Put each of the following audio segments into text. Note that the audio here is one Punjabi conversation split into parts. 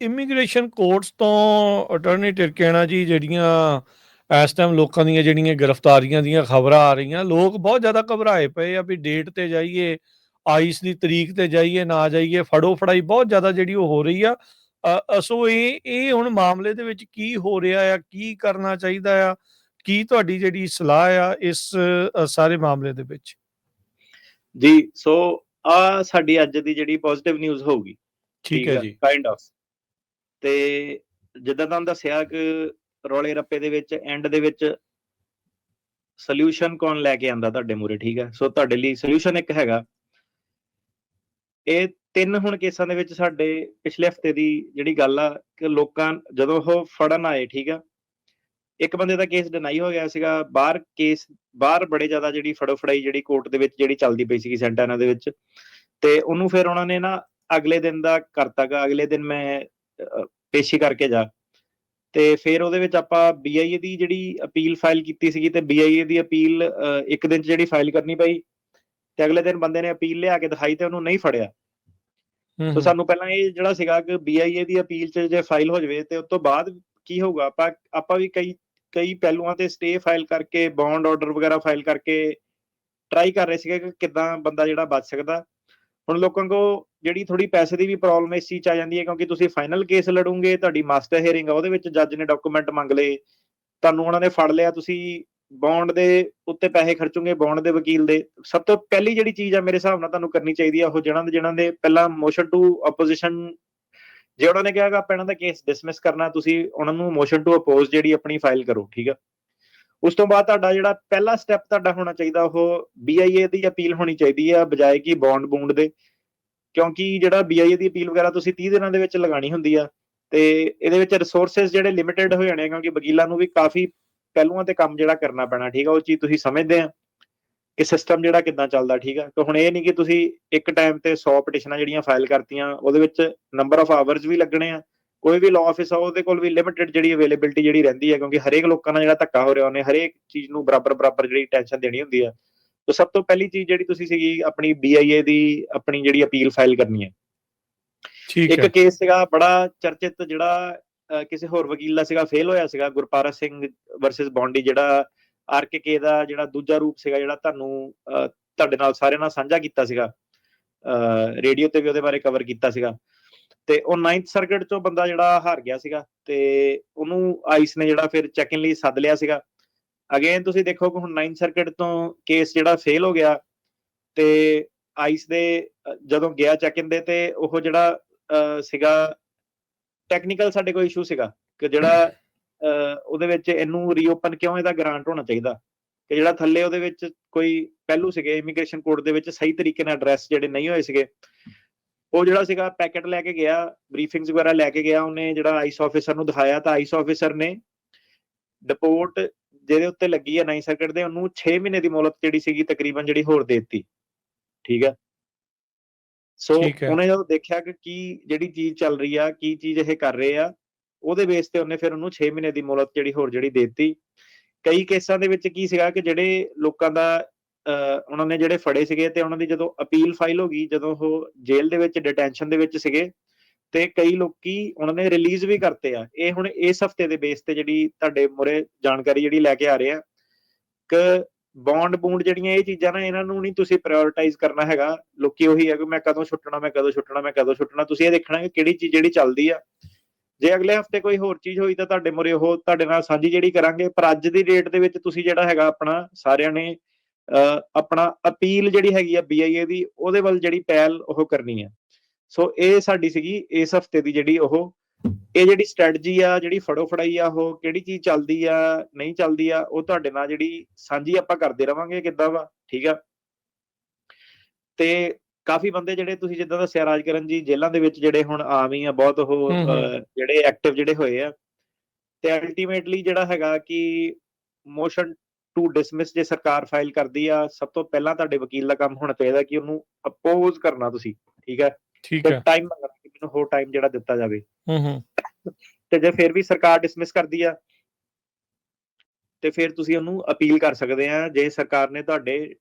ਇਮੀਗ੍ਰੇਸ਼ਨ ਕੋਰਟਸ ਤੋਂ ਅਟਾਰਨੀ ਟਿਰਕੇਣਾ ਜੀ ਜਿਹੜੀਆਂ ਇਸ ਟਾਈਮ ਲੋਕਾਂ ਦੀਆਂ ਜਿਹੜੀਆਂ ਗ੍ਰਿਫਤਾਰੀਆਂ ਦੀਆਂ ਖਬਰਾਂ ਆ ਰਹੀਆਂ ਲੋਕ ਬਹੁਤ ਜ਼ਿਆਦਾ ਘਬਰਾਏ ਪਏ ਆ ਵੀ ਡੇਟ ਤੇ ਜਾਈਏ ਆਈਸ ਦੀ ਤਰੀਕ ਤੇ ਜਾਈਏ ਨਾ ਜਾਈਏ ਫੜੋ ਫੜਾਈ ਬਹੁਤ ਜ਼ਿਆਦਾ ਜਿਹੜੀ ਉਹ ਹੋ ਰਹੀ ਆ। ਅਸੋ ਇਹ ਇਹ ਹੁਣ ਮਾਮਲੇ ਦੇ ਵਿੱਚ ਕੀ ਹੋ ਰਿਹਾ ਆ ਕੀ ਕਰਨਾ ਚਾਹੀਦਾ ਆ ਕੀ ਤੁਹਾਡੀ ਜਿਹੜੀ ਸਲਾਹ ਆ ਇਸ ਸਾਰੇ ਮਾਮਲੇ ਦੇ ਵਿੱਚ? ਜੀ ਸੋ ਆ ਸਾਡੀ ਅੱਜ ਦੀ ਜਿਹੜੀ ਪੋਜ਼ਿਟਿਵ ਨਿਊਜ਼ ਹੋਊਗੀ ਠੀਕ ਹੈ ਜੀ। ਕਾਈਂਡ ਆਫ ਤੇ ਜਿੱਦਾਂ ਤੁਹਾਨੂੰ ਦੱਸਿਆ ਕਿ ਰੋਲੇ ਰੱਪੇ ਦੇ ਵਿੱਚ ਐਂਡ ਦੇ ਵਿੱਚ ਸੋਲੂਸ਼ਨ ਕੌਣ ਲੈ ਕੇ ਆਂਦਾ ਤੁਹਾਡੇ ਮੂਰੇ ਠੀਕ ਹੈ? ਸੋ ਤੁਹਾਡੇ ਲਈ ਸੋਲੂਸ਼ਨ ਇੱਕ ਹੈਗਾ। ਇਹ ਤਿੰਨ ਹੁਣ ਕੇਸਾਂ ਦੇ ਵਿੱਚ ਸਾਡੇ ਪਿਛਲੇ ਹਫ਼ਤੇ ਦੀ ਜਿਹੜੀ ਗੱਲ ਆ, ਕਿ ਲੋਕਾਂ ਜਦੋਂ ਉਹ ਫੜਨ ਆਏ, ਠੀਕ ਆ, ਇੱਕ ਬੰਦੇ ਦਾ ਕੇਸ ਡਿਨਾਈ ਹੋ ਗਿਆ ਸੀਗਾ, ਬਾਹਰ ਕੇਸ ਬਾਹਰ ਬੜੇ ਜ਼ਿਆਦਾ ਜਿਹੜੀ ਫੜੋ ਫੜਾਈ ਜਿਹੜੀ ਕੋਰਟ ਦੇ ਵਿੱਚ ਜਿਹੜੀ ਚੱਲਦੀ ਪਈ ਸੀਗੀ ਸੈਂਟਾਨਾ ਦੇ ਵਿੱਚ, ਤੇ ਉਹਨੂੰ ਫਿਰ ਉਹਨਾਂ ਨੇ ਨਾ ਅਗਲੇ ਦਿਨ ਦਾ ਕਰਤਾਗਾ ਅਗਲੇ ਦਿਨ ਮੈਂ ਪੇਸ਼ੀ ਕਰਕੇ ਜਾ। ਤੇ ਫਿਰ ਉਹਦੇ ਵਿੱਚ ਆਪਾਂ ਬੀਆਈਏ ਦੀ ਜਿਹੜੀ ਅਪੀਲ ਫਾਈਲ ਕੀਤੀ ਸੀਗੀ ਤੇ ਬੀਆਈਏ ਦੀ ਅਪੀਲ ਇੱਕ ਦਿਨ ਚ ਜਿਹੜੀ ਫਾਈਲ ਕਰਨੀ ਪਈ ਤੇ ਅਗਲੇ ਦਿਨ ਬੰਦੇ ਨੇ ਅਪੀਲ ਲਿਆ ਕੇ ਦਿਖਾਈ ਤੇ ਉਹਨੂੰ ਨਹੀਂ ਫੜਿਆ। ਸੋ। ਸਾਨੂੰ ਪਹਿਲਾਂ ਇਹ ਜਿਹੜਾ ਸੀਗਾ ਕਿ ਬੀਆਈਏ ਦੀ ਅਪੀਲ ਚ ਜੇ ਫਾਈਲ ਹੋ ਜਾਵੇ ਤੇ ਉਸ ਤੋਂ ਬਾਅਦ ਕੀ ਹੋਊਗਾ? ਆਪਾਂ ਆਪਾਂ ਵੀ ਕਈ ਕਈ ਪਹਿਲੂਆਂ ਤੇ ਸਟੇ ਫਾਈਲ ਕਰਕੇ ਬੌਂਡ ਆਰਡਰ ਵਗੈਰਾ ਫਾਈਲ ਕਰਕੇ ਟਰਾਈ ਕਰ ਰਹੇ ਸੀਗੇ ਕਿ ਕਿਦਾਂ ਬੰਦਾ ਜਿਹੜਾ ਬਚ ਸਕਦਾ। ਹੁਣ ਲੋਕਾਂ ਕੋ ਜਿਹੜੀ ਥੋੜੀ ਪੈਸੇ ਦੀ ਵੀ ਪ੍ਰੋਬਲਮ ਇਸ ਚੀਜ਼ ਚ ਆ ਜਾਂਦੀ ਹੈ, ਕਿਉਂਕਿ ਤੁਸੀਂ ਫਾਈਨਲ ਕੇਸ ਲੜੋਗੇ, ਤੁਹਾਡੀ ਮਾਸਟਰ ਹੀਅਰਿੰਗ ਆ, ਉਹਦੇ ਵਿੱਚ ਜੱਜ ਨੇ ਡਾਕੂਮੈਂਟ ਮੰਗ ਲਏ, ਤੁਹਾਨੂੰ ਉਹਨਾਂ ਨੇ ਫੜ ਲਿਆ, ਤੁਸੀਂ ਬੌਂਡ ਦੇ ਉੱਤੇ ਪੈਸੇ ਖਰਚੋਗੇ ਬੌਂਡ ਦੇ ਵਕੀਲ ਦੇ। ਸਭ ਤੋਂ ਪਹਿਲੀ ਜਿਹੜੀ ਚੀਜ਼ ਆ ਮੇਰੇ ਹਿਸਾਬ ਨਾਲ ਤੁਹਾਨੂੰ ਕਰਨੀ ਚਾਹੀਦੀ ਆ, ਉਹ ਜਿਹਨਾਂ ਦੇ ਜਿਹਨਾਂ ਦੇ ਪਹਿਲਾਂ ਮੋਸ਼ਨ ਟੂ ਆਪੋਜੀਸ਼ਨ ਜੇ ਉਹਨਾਂ ਨੇ ਕਿਹਾ ਆਪਾਂ ਇਹਨਾਂ ਦਾ ਕੇਸ ਡਿਸਮਿਸ ਕਰਨਾ, ਤੁਸੀਂ ਉਹਨਾਂ ਨੂੰ ਮੋਸ਼ਨ ਟੂ ਅਪੋਜ਼ ਜਿਹੜੀ ਆਪਣੀ ਫਾਈਲ ਕਰੋ, ਠੀਕ ਆ? ਉਸ ਤੋਂ ਬਾਅਦ ਤੁਹਾਡਾ ਜਿਹੜਾ ਪਹਿਲਾ ਸਟੈਪ ਤੁਹਾਡਾ ਹੋਣਾ ਚਾਹੀਦਾ, ਉਹ BIA ਦੀ ਅਪੀਲ ਹੋਣੀ ਚਾਹੀਦੀ ਆ, ਬਜਾਏ ਕਿ ਬੌਂਡ ਬੂੰਡ ਦੇ। ਕਿਉਂਕਿ ਜਿਹੜਾ BIA ਦੀ ਅਪੀਲ ਵਗੈਰਾ ਤੁਸੀਂ 30 ਦਿਨਾਂ ਦੇ ਵਿੱਚ ਲਗਾਣੀ ਹੁੰਦੀ ਆ, ਤੇ ਇਹਦੇ ਵਿੱਚ ਰਿਸੋਰਸਸ ਜਿਹੜੇ ਲਿਮਿਟਿਡ ਹੋ ਜਾਣੇ ਆ, ਕਿਉਂਕਿ ਵਕੀਲਾਂ ਨੂੰ ਵੀ ਕਾਫੀ ਪਹਿਲੂਆਂ ਤੇ ਕੰਮ ਜਿਹੜਾ ਕਰਨਾ ਪੈਣਾ, ਠੀਕ ਆ? ਉਹ ਚੀਜ਼ ਤੁਸੀਂ ਸਮਝਦੇ ਆ ਕਿ ਸਿਸਟਮ ਜਿਹੜਾ ਕਿੱਦਾਂ ਚੱਲਦਾ, ਠੀਕ ਆ? ਤੇ ਹੁਣ ਇਹ ਨਹੀਂ ਕਿ ਤੁਸੀਂ ਇੱਕ ਟਾਈਮ ਤੇ 100 ਪਟੀਸ਼ਨਾਂ ਜਿਹੜੀਆਂ ਫਾਈਲ ਕਰਤੀਆਂ, ਉਹਦੇ ਵਿੱਚ ਨੰਬਰ ਆਫ ਆਵਰਸ ਵੀ ਲੱਗਣੇ ਆ ਕੋਈ ਵੀ ਲਾਅ ਆਫਿਸ ਆ ਉਹਦੇ ਕੋਲ ਵੀ ਲਿਮਿਟਿਡ ਜਿਹੜੀ ਅਵੇਲੇਬਿਲਟੀ ਜਿਹੜੀ ਰਹਿੰਦੀ ਹੈ ਕਿਉਂਕਿ ਹਰੇਕ ਲੋਕਾਂ ਨਾਲ ਜਿਹੜਾ ਧੱਕਾ ਹੋ ਰਿਹਾ ਉਹਨੇ ਹਰੇਕ ਚੀਜ਼ ਨੂੰ ਬਰਾਬਰ ਬਰਾਬਰ ਜਿਹੜੀ ਟੈਨਸ਼ਨ ਦੇਣੀ ਹੁੰਦੀ ਆ ਤਾਂ ਸਭ ਤੋਂ ਪਹਿਲੀ ਚੀਜ਼ ਜਿਹੜੀ ਤੁਸੀਂ ਸੀਗੀ ਆਪਣੀ BIA ਦੀ ਆਪਣੀ ਜਿਹੜੀ ਅਪੀਲ ਫਾਈਲ ਕਰਨੀ ਹੈ। ਠੀਕ ਇੱਕ ਹੈ। ਕੇਸ ਸੀਗਾ ਬੜਾ ਚਰਚਿਤ ਜਿਹੜਾ ਕਿਸੇ ਹੋਰ ਵਕੀਲ ਦਾ ਸੀਗਾ ਫੇਲ ਹੋਇਆ ਸੀਗਾ ਗੁਰਪਾਰਾ ਸਿੰਘ ਵਰਸਸ ਬੌਂਡੀ ਜਿਹੜਾ ਆਰਕੇਕੇ ਦਾ ਜਿਹੜਾ ਦੂਜਾ ਰੂਪ ਸੀਗਾ ਜਿਹੜਾ ਤੁਹਾਨੂੰ ਤੁਹਾਡੇ ਨਾਲ ਸਾਰਿਆਂ ਨਾਲ ਸਾਂਝਾ ਕੀਤਾ ਸੀਗਾ। ਰੇਡੀਓ ਤੇ ਵੀ ਉਹਦੇ ਬਾਰੇ ਕਵਰ ਕੀਤਾ ਸੀਗਾ। ਤੇ ਉਹ 9th ਸਰਕਟ ਚੋਂ ਬੰਦਾ ਜਿਹੜਾ ਹਾਰ ਗਿਆ ਸੀਗਾ ਤੇ ਉਹਨੂੰ ਆਈਸ ਨੇ ਜਿਹੜਾ ਫਿਰ ਚੈਕਿੰਗ ਲਈ ਸੱਦ ਲਿਆ ਸੀਗਾ। ਅਗੇਨ ਤੁਸੀਂ ਦੇਖੋ ਕਿ ਹੁਣ 9th ਸਰਕਟ ਤੋਂ ਕੇਸ ਜਿਹੜਾ ਫੇਲ ਹੋ ਗਿਆ ਤੇ ਆਈਸ ਦੇ, ਜਦੋਂ ਗਿਆ ਚੈਕਿੰਗ ਦੇ ਤੇ ਉਹ ਜਿਹੜਾ ਸੀਗਾ ਟੈਕਨੀਕਲ ਸਾਡੇ ਕੋਲ ਇਸ਼ੂ ਸੀਗਾ ਕਿ ਜਿਹੜਾ ਉਹਦੇ ਵਿੱਚ ਇਹਨੂੰ ਰੀਓਪਨ ਕਿਉਂ ਇਹਦਾ ਗ੍ਰਾਂਟ ਹੋਣਾ ਚਾਹੀਦਾ? ਕਿ ਜਿਹੜਾ ਥੱਲੇ ਉਹਦੇ ਵਿੱਚ ਕੋਈ ਪਹਿਲੂ ਸੀਗੇ ਇਮੀਗ੍ਰੇਸ਼ਨ ਕੋਰਟ ਦੇ ਵਿੱਚ ਸਹੀ ਤਰੀਕੇ ਨਾਲ ਐਡਰੈਸ ਜਿਹੜੇ ਨਹੀਂ ਹੋਏ ਸੀਗੇ। ਉਹ ਜਿਹੜਾ ਸੀਗਾ ਪੈਕੇਟ ਲੈ ਕੇ ਗਿਆ ਬਰੀਫਿੰਗਸ ਵਗੈਰਾ ਲੈ ਕੇ ਗਿਆ ਉਹਨੇ ਜਿਹੜਾ ਆਈਸ ਆਫੀਸਰ ਨੂੰ ਦਿਖਾਇਆ ਤਾਂ ਆਈਸ ਆਫੀਸਰ ਨੇ ਰਿਪੋਰਟ ਜਿਹਦੇ ਉੱਤੇ ਲੱਗੀ ਹੈ 9 ਸਰਕਟ ਦੇ ਉਹਨੂੰ 6 ਮਹੀਨੇ ਦੀ ਮੋਹਲਤ ਜਿਹੜੀ ਸੀਗੀ ਤਕਰੀਬਨ ਜਿਹੜੀ ਹੋਰ ਦੇ ਦਿੱਤੀ। ਠੀਕ ਹੈ। ਸੋ। ਉਹਨੇ ਜਦੋਂ ਦੇਖਿਆ ਕਿ ਕੀ ਜਿਹੜੀ ਚੀਜ਼ ਚੱਲ ਰਹੀ ਆ ਕੀ ਚੀਜ਼ ਇਹ ਕਰ ਰਹੇ ਆ ਉਹਦੇ ਬੇਸ ਤੇ ਉਹਨੇ ਫਿਰ ਉਹਨੂੰ 6 ਮਹੀਨੇ ਦੀ ਮੋਹਲਤ ਜਿਹੜੀ ਹੋਰ ਜਿਹੜੀ ਦੇ ਦਿੱਤੀ। ਕਈ ਕੇਸਾਂ ਦੇ ਵਿੱਚ ਕੀ ਸੀਗਾ ਕਿ ਜਿਹੜੇ ਲੋਕਾਂ ਦਾ ਉਹਨਾਂ ਨੇ ਜਿਹੜੇ ਫੜੇ ਸੀਗੇ ਤੇ ਉਹਨਾਂ ਦੀ ਜਦੋਂ ਅਪੀਲ ਫਾਈਲ ਹੋ ਗਈ, ਜਦੋਂ ਉਹ ਜੇਲ੍ਹ ਦੇ ਵਿੱਚ ਡਿਟੈਂਸ਼ਨ ਦੇ ਵਿੱਚ ਸੀਗੇ, ਤੇ ਕਈ ਲੋਕੀ ਉਹਨਾਂ ਨੇ ਰਿਲੀਜ਼ ਵੀ ਕਰਤੇ ਆ। ਇਹ ਹੁਣ ਇਸ ਹਫ਼ਤੇ ਦੇ ਬੇਸ ਤੇ ਜਿਹੜੀ ਤੁਹਾਡੇ ਮੁਰੇ ਜਾਣਕਾਰੀ ਜਿਹੜੀ ਲੈ ਕੇ ਆ ਰਹੇ ਆ ਕਿ ਬੌਂਡ ਬੂੰਡ ਜਿਹੜੀਆਂ ਇਹ ਚੀਜ਼ਾਂ ਨਾ, ਇਹਨਾਂ ਨੂੰ ਨਹੀਂ ਤੁਸੀਂ ਪ੍ਰਾਇੋਰਟਾਈਜ਼ ਕਰਨਾ ਹੈਗਾ। ਲੋਕੀ ਉਹੀ ਹੈ ਕਿ ਮੈਂ ਕਦੋਂ ਛੁੱਟਣਾ, ਮੈਂ ਕਦੋਂ ਛੁੱਟਣਾ, ਮੈਂ ਕਦੋਂ ਛੁੱਟਣਾ। ਤੁਸੀਂ ਇਹ ਦੇਖਣਾ ਕਿ ਕਿਹੜੀ ਚੀਜ਼ ਜਿਹੜੀ ਚੱਲਦੀ ਆ। ਜੇ ਅਗਲੇ ਹਫ਼ਤੇ ਕੋਈ ਹੋਰ ਚੀਜ਼ ਹੋਈ ਤਾਂ ਤੁਹਾਡੇ ਮੁਰੇ ਉਹ ਤੁਹਾਡੇ ਨਾਲ ਸਾਂਝੀ ਜਿਹੜੀ ਕਰਾਂਗੇ। ਪਰ ਅੱਜ ਦੀ ਡੇਟ ਦੇ ਵਿੱਚ ਤੁਸੀਂ ਜਿਹੜਾ ਹੈਗਾ ਆਪਣਾ ਸਾਰਿਆਂ ਨੇ ਆਪਣਾ ਅਪੀਲ ਜਿਹੜੀ ਹੈਗੀ ਆ BIA ਦੀ ਉਹਦੇ ਵੱਲ ਜਿਹੜੀ ਪਹਿਲ ਉਹ ਕਰਨੀ ਹੈ ਸੋ ਇਹ ਸਾਡੀ ਸੀਗੀ ਇਸ ਹਫ਼ਤੇ ਦੀ ਜਿਹੜੀ ਉਹ ਇਹ ਜਿਹੜੀ ਸਟ੍ਰੈਟਜੀ ਆ ਜਿਹੜੀ ਫੜੋ ਫੜਾਈ ਆ ਉਹ ਕਿਹੜੀ ਚੀਜ਼ ਚੱਲਦੀ ਆ ਨਹੀਂ ਚੱਲਦੀ ਆ ਉਹ ਤੁਹਾਡੇ ਨਾਲ ਜਿਹੜੀ ਸਾਂਝੀ ਆਪਾਂ ਕਰਦੇ ਰਵਾਂਗੇ ਕਿੱਦਾਂ ਵਾ ਠੀਕ ਆ? ਤੇ ਕਾਫੀ ਬੰਦੇ ਜਿਹੜੇ ਤੁਸੀਂ ਜਿੱਦਾਂ ਦੱਸਿਆ ਰਾਜਕਰਨ ਜੀ ਜੇਲ੍ਹਾਂ ਦੇ ਵਿੱਚ ਜਿਹੜੇ ਹੁਣ ਆਮ ਹੀ ਆ ਬਹੁਤ ਉਹ ਜਿਹੜੇ ਐਕਟਿਵ ਜਿਹੜੇ ਹੋਏ ਆ ਤੇ ਅਲਟੀਮੇਟਲੀ ਜਿਹੜਾ ਹੈਗਾ ਕਿ ਮੋਸ਼ਨ ਟੂ ਡਿਸਮਿਸ ਜੇ ਸਰਕਾਰ ਫਾਈਲ ਕਰਦੀ ਆ ਸਭ ਤੋਂ ਪਹਿਲਾਂ ਤੁਹਾਡੇ ਵਕੀਲ ਦਾ ਕੰਮ ਹੋਣਾ ਚਾਹੀਦਾ ਕਿ ਉਹਨੂੰ ਅਪੋਜ਼ ਕਰਨਾ ਤੁਸੀਂ ਠੀਕ ਹੈ? ਠੀਕ ਤੇ ਹੈ। ਟਾਈਮ ਮੰਗਣਾ ਕਿ ਮੈਨੂੰ ਹੋਰ ਟਾਈਮ ਜਿਹੜਾ ਦਿੱਤਾ ਜਾਵੇ। ਹੂੰ ਹੂੰ। ਤੇ ਜੇ ਫਿਰ ਵੀ ਸਰਕਾਰ ਡਿਸਮਿਸ ਕਰਦੀ ਆ ਤੇ ਫਿਰ ਤੁਸੀਂ ਉਹਨੂੰ ਅਪੀਲ ਕਰ ਸਕਦੇ ਆ ਜੇ ਸਰਕਾਰ ਨੇ ਤੁਹਾਡੇ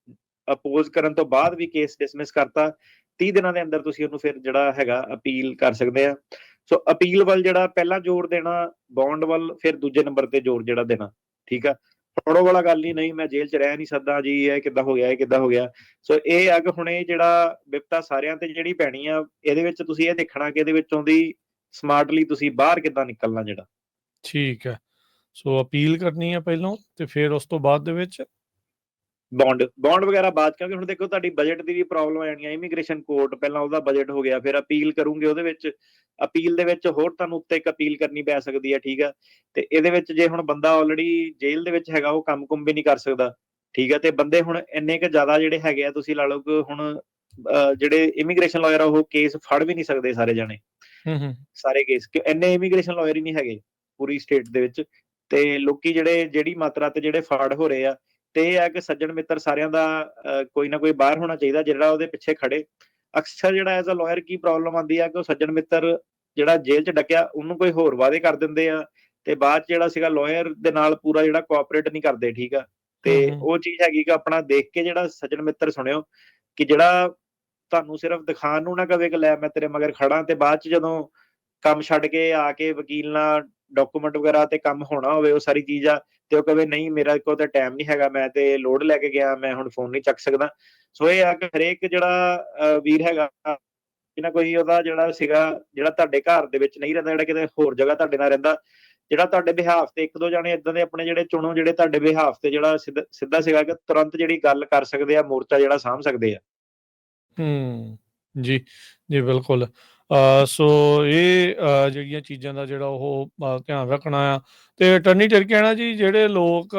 ਅਪੋਜ਼ ਕਰਨ ਤੋਂ ਬਾਅਦ ਵੀ ਕੇਸ ਡਿਸਮਿਸ ਕਰਤਾ 30 ਦਿਨਾਂ ਦੇ ਅੰਦਰ ਤੁਸੀਂ ਉਹਨੂੰ ਫਿਰ ਜਿਹੜਾ ਹੈਗਾ ਅਪੀਲ ਕਰ ਸਕਦੇ ਆ। ਸੋ ਅਪੀਲ ਵੱਲ ਜਿਹੜਾ ਪਹਿਲਾਂ ਜ਼ੋਰ ਦੇਣਾ ਬੌਂਡ ਵੱਲ ਫਿਰ ਦੂਜੇ ਨੰਬਰ ਤੇ ਜ਼ੋਰ ਜਿਹੜਾ ਦੇਣਾ ਠੀਕ ਆ? ਫੜੋ ਵਾਲਾ ਗੱਲ ਨਹੀਂ ਨਹੀਂ, ਮੈਂ ਜੇਲ੍ਹ 'ਚ ਰਹਿ ਨਹੀਂ ਸਕਦਾ ਜੀ, ਇਹ ਕਿੱਦਾਂ ਹੋ ਗਿਆ, ਇਹ ਕਿੱਦਾਂ ਹੋ ਗਿਆ। ਸੋ ਇਹ ਆ ਕਿ ਹੁਣ ਇਹ ਜਿਹੜਾ ਵਿਪਤਾ ਸਾਰਿਆਂ ਤੇ ਜਿਹੜੀ ਪੈਣੀ ਆ, ਇਹਦੇ ਵਿੱਚ ਤੁਸੀਂ ਇਹ ਦੇਖਣਾ ਕਿ ਇਹਦੇ ਵਿੱਚੋਂ ਦੀ ਸਮਾਰਟਲੀ ਤੁਸੀਂ ਬਾਹਰ ਕਿੱਦਾਂ ਨਿਕਲਣਾ ਜਿਹੜਾ। ਠੀਕ ਹੈ। ਸੋ ਅਪੀਲ ਕਰਨੀ ਹੈ ਪਹਿਲਾਂ ਤੇ ਫਿਰ ਉਸ ਤੋਂ ਬਾਅਦ ਦੇ ਵਿੱਚ ਬੌਂਡ ਬੌਂਡ ਵਗੈਰਾ ਬਾਅਦ ਕਿਉਂਕਿ ਹੁਣ ਦੇਖੋ ਤੁਹਾਡੀ ਬਜਟ ਦੀ ਵੀ ਪ੍ਰੋਬਲਮ ਆ ਜਾਣੀ ਆ ਇਮੀਗ੍ਰੇਸ਼ਨ ਕੋਰਟ ਪਹਿਲਾਂ ਉਹਦਾ ਬਜਟ ਹੋ ਗਿਆ ਫਿਰ ਅਪੀਲ ਕਰੂੰਗੇ ਉਹਦੇ ਵਿੱਚ ਅਪੀਲ ਦੇ ਵਿੱਚ ਹੋਰ ਤੁਹਾਨੂੰ ਉੱਤੇ ਇੱਕ ਅਪੀਲ ਕਰਨੀ ਪੈ ਸਕਦੀ ਹੈ ਠੀਕ ਆ? ਤੇ ਇਹਦੇ ਵਿੱਚ ਜੇ ਹੁਣ ਬੰਦਾ ਆਲਰੇਡੀ ਜੇਲ੍ਹ ਦੇ ਵਿੱਚ ਹੈਗਾ ਉਹ ਕੰਮ ਕੁੰਮ ਵੀ ਨਹੀਂ ਕਰ ਸਕਦਾ ਠੀਕ ਆ? ਤੇ ਬੰਦੇ ਹੁਣ ਇੰਨੇ ਕੁ ਜ਼ਿਆਦਾ ਜਿਹੜੇ ਹੈਗੇ ਆ ਤੁਸੀਂ ਲਾ ਲਓ ਕਿ ਹੁਣ ਜਿਹੜੇ ਇਮੀਗ੍ਰੇਸ਼ਨ ਲਾਇਰ ਆ ਉਹ ਕੇਸ ਫੜ ਵੀ ਨਹੀਂ ਸਕਦੇ ਸਾਰੇ ਜਣੇ। ਹੂੰ ਹੂੰ। ਸਾਰੇ ਕੇਸ ਕਿ ਇੰਨੇ ਇਮੀਗ੍ਰੇਸ਼ਨ ਲਾਇਰ ਹੀ ਨਹੀਂ ਹੈਗੇ ਪੂਰੀ ਸਟੇਟ ਦੇ ਵਿੱਚ। ਤੇ ਲੋਕੀ ਜਿਹੜੇ ਜਿਹੜੀ ਮਾਤਰਾ ਤੇ ਜਿਹੜੇ ਫਾੜ ਹੋ ਰਹੇ ਆ ਤੇ ਇਹ ਆ ਕਿ ਸੱਜਣ ਮਿੱਤਰ ਸਾਰਿਆਂ ਦਾ ਕੋਈ ਨਾ ਕੋਈ ਬਾਹਰ ਹੋਣਾ ਚਾਹੀਦਾ ਜਿਹੜਾ ਉਹਦੇ ਪਿੱਛੇ ਖੜੇ ਅਕਸਰ ਜਿਹੜਾ ਐਜ਼ ਅ ਲਾਇਰ ਕੀ ਪ੍ਰੋਬਲਮ ਆਉਂਦੀ ਆ ਕਿ ਉਹ ਸੱਜਣ ਮਿੱਤਰ ਜਿਹੜਾ ਜੇਲ੍ਹ 'ਚ ਡੱਕਿਆ ਉਹਨੂੰ ਕੋਈ ਹੋਰ ਵਾਅਦੇ ਕਰ ਦਿੰਦੇ ਆ ਤੇ ਬਾਅਦ 'ਚ ਜਿਹੜਾ ਸੀਗਾ ਲਾਇਰ ਦੇ ਨਾਲ ਪੂਰਾ ਜਿਹੜਾ ਕੋਆਪਰੇਟ ਨਹੀਂ ਕਰਦੇ ਠੀਕ ਆ ਤੇ। ਉਹ ਚੀਜ਼ ਹੈਗੀ ਕਿ ਆਪਣਾ ਦੇਖ ਕੇ ਜਿਹੜਾ ਸੱਜਣ ਮਿੱਤਰ ਸੁਣਿਓ ਕਿ ਜਿਹੜਾ ਤੁਹਾਨੂੰ ਸਿਰਫ ਦਿਖਾਣ ਨੂੰ ਨਾ ਕਵੇ ਕਿ ਲੈ ਮੈਂ ਤੇਰੇ ਮਗਰ ਖੜਾ ਤੇ ਬਾਅਦ 'ਚ ਜਦੋਂ ਕੰਮ ਛੱਡ ਕੇ ਆ ਕੇ ਵਕੀਲ ਨਾਲ ਡਾਕੂਮੈਂਟ ਵਗੈਰਾ ਤੇ ਕੰਮ ਹੋਣਾ ਹੋਵੇ ਉਹ ਸਾਰੀ ਚੀਜ਼ ਆ ਤੇ ਉਹ ਕਵੇ ਨਹੀਂ, ਮੇਰਾ ਕੋਲ ਤਾਂ ਟਾਈਮ ਨਹੀਂ ਹੈਗਾ, ਮੈਂ ਤੇ ਲੋਡ ਲੈ ਕੇ ਗਿਆ, ਮੈਂ ਹੁਣ ਫੋਨ ਨਹੀਂ ਚੱਕ ਸਕਦਾ। ਸੋ ਇਹ ਆ ਕਿ ਹਰੇਕ ਜਿਹੜਾ ਵੀਰ ਹੈਗਾ ਇਹਨਾਂ ਕੋਈ ਉਹਦਾ ਜਿਹੜਾ ਸੀਗਾ, ਜਿਹੜਾ ਤੁਹਾਡੇ ਘਰ ਦੇ ਵਿੱਚ ਨਹੀਂ ਰਹਿੰਦਾ, ਜਿਹੜਾ ਕਿਤੇ ਹੋਰ ਜਗ੍ਹਾ ਤੁਹਾਡੇ ਨਾਲ ਰਹਿੰਦਾ, ਜਿਹੜਾ ਤੁਹਾਡੇ ਬਿਹਾਫ ਤੇ ਇੱਕ ਦੋ ਜਾਣੇ ਇਦਾਂ ਦੇ ਆਪਣੇ ਜਿਹੜੇ ਚੁਣੋ, ਜਿਹੜੇ ਤੁਹਾਡੇ ਬਿਹਾਫ ਤੇ ਜਿਹੜਾ ਸਿੱਧਾ ਸੀਗਾ ਕਿ ਤੁਰੰਤ ਜਿਹੜੀ ਗੱਲ ਕਰ ਸਕਦੇ ਆ ਮੋਰਚਾ ਜਿਹੜਾ ਸਾਂਭ ਸਕਦੇ ਆ। ਹੂੰ, ਜੀ ਜੀ, ਬਿਲਕੁਲ। ਸੋ ਇਹ ਜਿਹੜੀਆਂ ਚੀਜ਼ਾਂ ਦਾ ਜਿਹੜਾ ਉਹ ਧਿਆਨ ਰੱਖਣਾ ਆ। ਤੇ ਅਟਰਨੀ ਟਰਕੇਣਾ ਜੀ, ਜਿਹੜੇ ਲੋਕ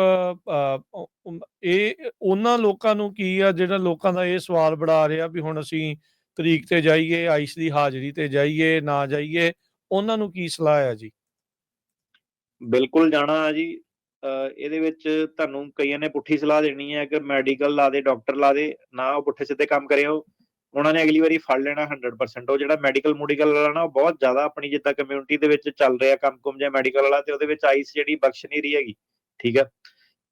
ਇਹ, ਉਹਨਾਂ ਲੋਕਾਂ ਨੂੰ ਕੀ ਆ, ਜਿਹੜਾ ਲੋਕਾਂ ਦਾ ਇਹ ਸਵਾਲ ਬੜਾ ਰਿਹਾ ਵੀ ਹੁਣ ਅਸੀਂ ਤਰੀਕ ਤੇ ਜਾਈਏ ਆਈਸ ਦੀ ਹਾਜ਼ਰੀ ਤੇ ਜਾਈਏ, ਨਾ ਜਾਈਏ, ਉਹਨਾਂ ਨੂੰ ਕੀ ਸਲਾਹ ਆ ਜੀ? ਬਿਲਕੁਲ ਜਾਣਾ ਜੀ। ਇਹਦੇ ਵਿੱਚ ਤੁਹਾਨੂੰ ਕਈਆਂ ਨੇ ਪੁੱਠੀ ਸਲਾਹ ਦੇਣੀ ਹੈ ਕਿ ਮੈਡੀਕਲ ਲਾ ਦੇ, ਡਾਕਟਰ ਲਾ ਦੇ, ਨਾ ਉਹ ਪੁੱਠੇ ਸਿੱਧੇ ਕੰਮ ਕਰਿਓ। ਉਹਨਾਂ ਨੇ ਅਗਲੀ ਵਾਰੀ ਫੜ ਲੈਣਾ 100% ਉਹ ਜਿਹੜਾ ਮੈਡੀਕਲ ਮੂਡੀਕਲ ਵਾਲਾ ਨਾ ਉਹ ਬਹੁਤ ਜ਼ਿਆਦਾ ਆਪਣੀ ਜਿੱਦਾਂ ਕਮਿਊਨਿਟੀ ਦੇ ਵਿੱਚ ਚੱਲ ਰਿਹਾ ਕੰਮ ਕੁਮ ਜਾਂ ਮੈਡੀਕਲ ਵਾਲਾ ਤੇ ਉਹਦੇ ਵਿੱਚ ਆਈਸ ਜਿਹੜੀ ਬਖਸ਼ ਨਹੀਂ ਰਹੀ ਹੈਗੀ ਠੀਕ ਆ?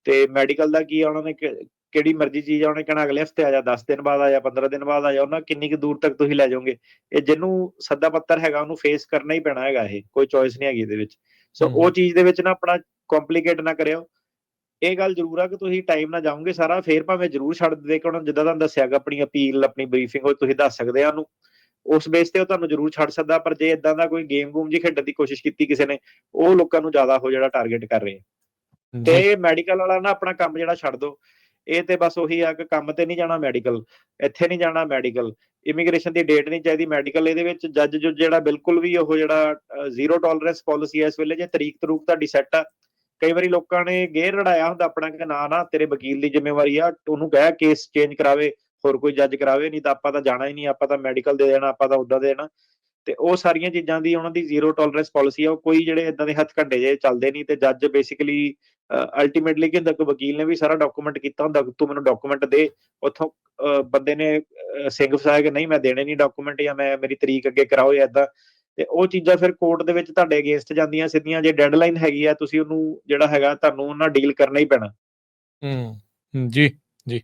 ਤੇ ਮੈਡੀਕਲ ਦਾ ਕੀ ਆ ਉਹਨਾਂ ਨੇ ਕਿਹੜੀ ਮਰਜ਼ੀ ਚੀਜ਼ ਆ ਉਹਨੇ ਕਹਿਣਾ ਅਗਲੇ ਹਫ਼ਤੇ ਆ ਜਾ 10 ਦਿਨ ਬਾਅਦ ਆ ਜਾ 15 ਦਿਨ ਬਾਅਦ ਆ ਜਾ ਉਹਨਾਂ ਕਿੰਨੀ ਕੁ ਦੂਰ ਤੱਕ ਤੁਸੀਂ ਲੈ ਜਾਓਗੇ? ਇਹ ਜਿਹਨੂੰ ਸੱਦਾ ਪੱਤਰ ਹੈਗਾ ਉਹਨੂੰ ਫੇਸ ਕਰਨਾ ਹੀ ਪੈਣਾ ਹੈਗਾ ਇਹ ਕੋਈ ਚੋਇਸ ਨਹੀਂ ਹੈਗੀ ਇਹਦੇ ਵਿੱਚ। ਸੋ। ਉਹ ਚੀਜ਼ ਦੇ ਵਿੱਚ ਨਾ ਆਪਣਾ ਕੰਪਲਿਕੇਟ ਨਾ ਕਰਿਓ। ਇਹ ਗੱਲ ਜ਼ਰੂਰ ਆ ਕਿ ਤੁਸੀਂ ਟਾਈਮ ਨਾਲ ਜਾਓਗੇ ਸਾਰਾ ਫੇਰ ਭਾਵੇਂ ਜ਼ਰੂਰ ਛੱਡ ਦੇ ਕੇ ਉਹਨਾਂ ਜਿੱਦਾਂ ਤੁਹਾਨੂੰ ਦੱਸਿਆਗਾ ਆਪਣੀ ਅਪੀਲ ਆਪਣੀ ਬਰੀਫਿੰਗ ਉਹ ਤੁਸੀਂ ਦੱਸ ਸਕਦੇ ਆ ਉਹਨੂੰ। ਉਸ ਬੇਸ ਤੇ ਉਹ ਤੁਹਾਨੂੰ ਜ਼ਰੂਰ ਛੱਡ ਸਕਦਾ ਪਰ ਜੇ ਇਦਾਂ ਦਾ ਕੋਈ ਗੇਮ ਗੂਮ ਜੀ ਖੇਡਣ ਦੀ ਕੋਸ਼ਿਸ਼ ਕੀਤੀ ਕਿਸੇ ਨੇ ਉਹ ਲੋਕਾਂ ਨੂੰ ਜ਼ਿਆਦਾ ਹੋ ਜਿਹੜਾ ਟਾਰਗੇਟ ਕਰ ਰਹੇ ਆ। ਤੇ ਮੈਡੀਕਲ ਵਾਲਾ ਨਾ ਆਪਣਾ ਕੰਮ ਜਿਹੜਾ ਛੱਡ ਦੋ। ਇਹ ਤੇ ਬਸ ਉਹੀ ਆ ਕਿ ਕੰਮ ਤੇ ਨਹੀਂ ਜਾਣਾ ਮੈਡੀਕਲ ਇੱਥੇ ਨਹੀਂ ਜਾਣਾ ਮੈਡੀਕਲ ਇਮੀਗ੍ਰੇਸ਼ਨ ਦੀ ਡੇਟ ਨਹੀਂ ਚਾਹੀਦੀ ਮੈਡੀਕਲ ਇਹਦੇ ਵਿੱਚ ਜੱਜ ਜੋ ਜਿਹੜਾ ਬਿਲਕੁਲ ਵੀ ਉਹ ਜਿਹੜਾ ਜ਼ੀਰੋ ਟੋਲਰੈਂਸ ਪਾਲਿਸੀ ਹੈ ਇਸ ਵੇਲੇ ਜੇ ਤਰੀਕ ਤਰੂਕ ਤੁਹਾਡੀ ਸੈੱਟ ਆ ਕਈ ਵਾਰੀ ਲੋਕਾਂ ਨੇ ਗੇਰ ਰੜਾਇਆ ਹੁੰਦਾ ਆਪਣਾ ਕਿ ਨਾ ਨਾ, ਤੇਰੇ ਵਕੀਲ ਦੀ ਜ਼ਿੰਮੇਵਾਰੀ ਆ, ਉਹਨੂੰ ਕਹਿ ਕੇਸ ਚੇਂਜ ਕਰਾਵੇ, ਹੋਰ ਕੋਈ ਜੱਜ ਕਰਾਵੇ, ਨਹੀਂ ਤਾਂ ਆਪਾਂ ਤਾਂ ਜਾਣਾ ਹੀ ਨਹੀਂ, ਆਪਾਂ ਤਾਂ ਮੈਡੀਕਲ ਦੇ ਦੇਣਾ, ਆਪਾਂ ਤਾਂ ਉਦਾਂ ਦੇ ਦੇਣਾ। ਤੇ ਉਹ ਸਾਰੀਆਂ ਚੀਜ਼ਾਂ ਦੀ ਉਹਨਾਂ ਦੀ ਜ਼ੀਰੋ ਟੋਲਰੈਂਸ ਪਾਲਿਸੀ ਆ, ਉਹ ਕੋਈ ਜਿਹੜੇ ਇਦਾਂ ਦੇ ਹੱਥ ਘੰਡੇ ਜੇ ਚੱਲਦੇ ਨਹੀਂ ਤੇ ਜੱਜ ਬੇਸਿਕਲੀ ਅਲਟੀਮੇਟਲੀ ਕਿ ਹੁੰਦਾ, ਕੋਈ ਵਕੀਲ ਨੇ ਵੀ ਸਾਰਾ ਡਾਕੂਮੈਂਟ ਕੀਤਾ ਹੁੰਦਾ, ਤੂੰ ਮੈਨੂੰ ਡਾਕੂਮੈਂਟ ਦੇ, ਉੱਥੋਂ ਬੰਦੇ ਨੇ ਸਿੰਘ ਫਸਾਇਆ ਕਿ ਨਹੀਂ, ਮੈਂ ਦੇਣੇ ਨਹੀਂ ਡਾਕੂਮੈਂਟ ਜਾਂ ਮੈਂ, ਮੇਰੀ ਤਰੀਕ ਅੱਗੇ ਕਰਾਓ ਜਾਂ ਏਦਾਂ ਤੇ ਉਹ ਚੀਜ਼ਾਂ ਫਿਰ ਕੋਰਟ ਦੇ ਵਿੱਚ ਤੁਹਾਡੇ ਅਗੇਂਸਟ ਜਾਂਦੀਆਂ ਸਿੱਧੀਆਂ, ਜੇ ਡੈਡਲਾਈਨ ਹੈਗੀ ਆ, ਤੁਸੀਂ ਉਹਨੂੰ ਜਿਹੜਾ ਹੈਗਾ, ਤੁਹਾਨੂੰ ਉਹਨਾਂ ਡੀਲ ਕਰਨਾ ਹੀ ਪੈਣਾ। ਹੂੰ ਜੀ ਜੀ